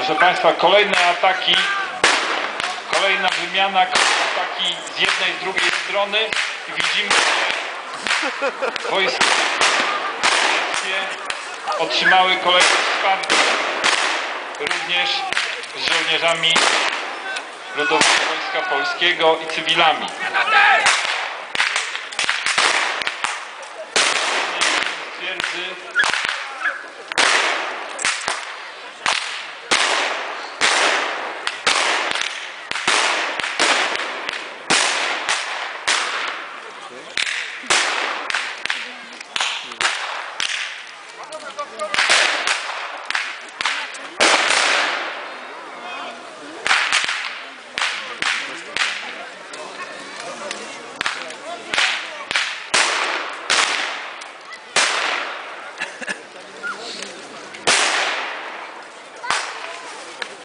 Proszę Państwa, kolejne ataki, kolejna wymiana, ataki z jednej, z drugiej strony i widzimy, że wojska otrzymały kolejne wsparcie również z żołnierzami Ludowego Wojska Polskiego i cywilami. Twierdzy